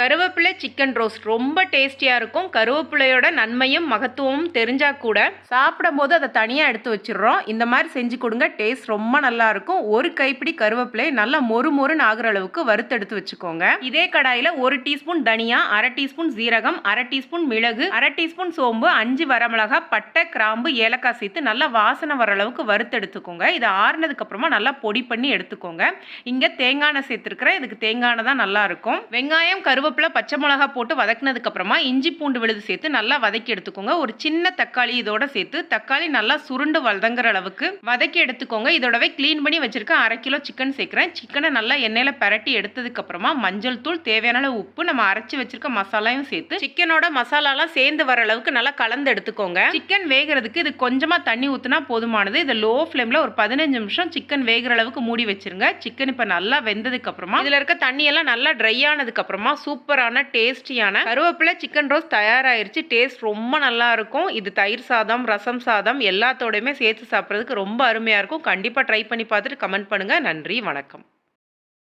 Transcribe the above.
கருவேப்பிலை chicken roast ரொம்ப டேஸ்டியாக இருக்கும். கருவேப்பிலையோட நன்மையும் மகத்துவமும் தெரிஞ்சால் கூட சாப்பிடும்போது அதை தனியாக எடுத்து வச்சிடுறோம். இந்த மாதிரி செஞ்சு கொடுங்க. டேஸ்ட் ரொம்ப நல்லா இருக்கும். ஒரு கைப்பிடி கருவேப்பிலை நல்லா மொறு மொறுன்னு ஆகுற அளவுக்கு வறுத்தெடுத்து வச்சுக்கோங்க. இதே கடாயில் ஒரு டீஸ்பூன் தனியா அரை டீஸ்பூன் சீரகம் அரை டீஸ்பூன் மிளகு அரை டீஸ்பூன் சோம்பு அஞ்சு வரமிளகா பட்டை கிராம்பு ஏலக்காய் சேர்த்து நல்லா வாசனை வர அளவுக்கு வறுத்தெடுத்துக்கோங்க. இது ஆறுனதுக்கு அப்புறமா நல்லா பொடி பண்ணி எடுத்துக்கோங்க. இங்கே தேங்காய் சேர்த்துருக்குறேன். இதுக்கு தேங்காய் எண்ணெய் தான் நல்லா இருக்கும். வெங்காயம் கருவேப்பிலை பச்சை மிளகா போட்டு வதக்குனதுக்கு அப்புறமா இஞ்சி பூண்டு விழுது சேர்த்து நல்லா வதக்கி எடுத்துக்கோங்க. ஒரு சின்ன தக்காளி இதோட சேர்த்து தக்காளி நல்லா சுருண்டு வதங்குற அளவுக்கு வதக்கி எடுத்துக்கோங்க. இதோடவே க்ளீன் பண்ணி வச்சிருக்கேன் அரை கிலோ சிக்கன் சேர்க்குறேன். சிக்கனை நல்லா எண்ணெயில் பரட்டி எடுத்ததுக்கு அப்புறமா மஞ்சள் தூள் தேவையான உப்பு நம்ம அரைச்சி வச்சிருக்க மசாலாயும் சேர்த்து சிக்கனோட மசாலாலாம் சேர்ந்து வர அளவுக்கு நல்லா கலந்து எடுத்துக்கோங்க. சிக்கன் வேகிறதுக்கு இது கொஞ்சமாக தண்ணி ஊற்றினா போதுமானது. இது லோ ஃப்ளேமில் ஒரு பதினஞ்சு நிமிஷம் சிக்கன் வேகிற அளவுக்கு மூடி வச்சிருங்க. சிக்கன் இப்போ நல்லா வெந்ததுக்கு அப்புறமா இதில் இருக்க தண்ணியெல்லாம் நல்லா ட்ரை ஆனதுக்கு அப்புறமா சூப்பரான டேஸ்டியான கருவேப்பிலை சிக்கன் ரோஸ் தயாராயிருச்சு. டேஸ்ட் ரொம்ப நல்லா இருக்கும் இது தயிர் சாதம் ரசம் சாதம் எல்லாத்தோடையுமே சேர்த்து சாப்பிட்றதுக்கு ரொம்ப அருமையாக இருக்கும். கண்டிப்பாக ட்ரை பண்ணி பார்த்துட்டு கமெண்ட் பண்ணுங்கள் நன்றி வணக்கம்.